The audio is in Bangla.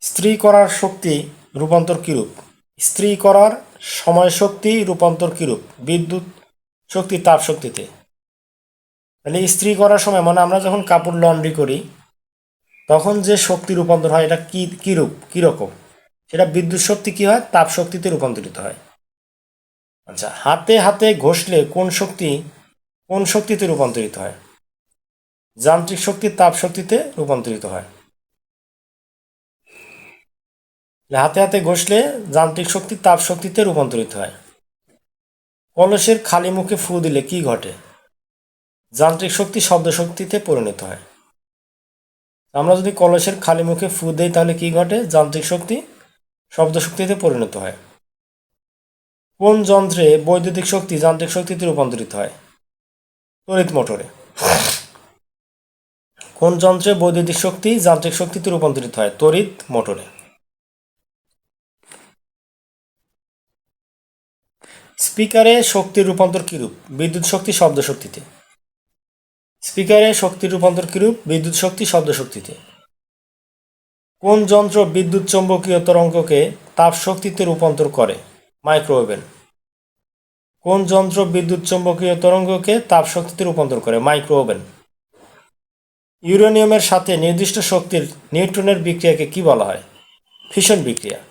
স্ত্রী করার শক্তি রূপান্তর কিরূপ? স্ত্রী করার সময় শক্তি রূপান্তর কিরূপ? বিদ্যুৎ শক্তি, তাপ শক্তিতে। মানে স্ত্রী করার সময় মানে আমরা যখন কাপড় লন্ড্রি করি, তখন যে শক্তি রূপান্তর হয়, এটা কী, কিরূপ, কীরকম? সেটা বিদ্যুৎ শক্তি কী হয়? তাপ শক্তিতে রূপান্তরিত হয়। আচ্ছা হাতে হাতে ঘষলে কোন শক্তি, কোন শক্তিতে রূপান্তরিত হয়? যান্ত্রিক শক্তি তাপ শক্তিতে রূপান্তরিত হয়। হাতে হাতে ঘষলে যান্ত্রিক শক্তি তাপ শক্তিতে রূপান্তরিত হয়। কলসের খালি মুখে ফু দিলে কি ঘটে? যান্ত্রিক শক্তি শব্দ শক্তিতে পরিণত হয়। আমরা যদি কলসের খালি মুখে ফু দেই তাহলে কি ঘটে? যান্ত্রিক শক্তি শব্দ শক্তিতে পরিণত হয়। কোন যন্ত্রে বৈদ্যুতিক শক্তি যান্ত্রিক শক্তিতে রূপান্তরিত হয়? তড়িৎ মোটরে। কোন যন্ত্রে বৈদ্যুতিক শক্তি যান্ত্রিক শক্তিতে রূপান্তরিত হয়? তড়িৎ মোটরে। স্পিকারে শক্তির রূপান্তর কিরূপ? বিদ্যুৎ শক্তি শব্দ শক্তিতে। স্পিকারে শক্তির রূপান্তর কিরূপ? বিদ্যুৎ শক্তি শব্দ শক্তিতে। কোন যন্ত্র বিদ্যুৎ চৌম্বকীয় তরঙ্গকে তাপ শক্তিতে রূপান্তর করে? মাইক্রোওভেন কোন যন্ত্র বিদ্যুৎ চৌম্বকীয় তরঙ্গকে তাপ শক্তিতে রূপান্তর করে? মাইক্রোওভেন ইউরেনিয়ামের সাথে নির্দিষ্ট শক্তির নিউট্রনের বিক্রিয়াকে কি বলা হয়? ফিশন বিক্রিয়া।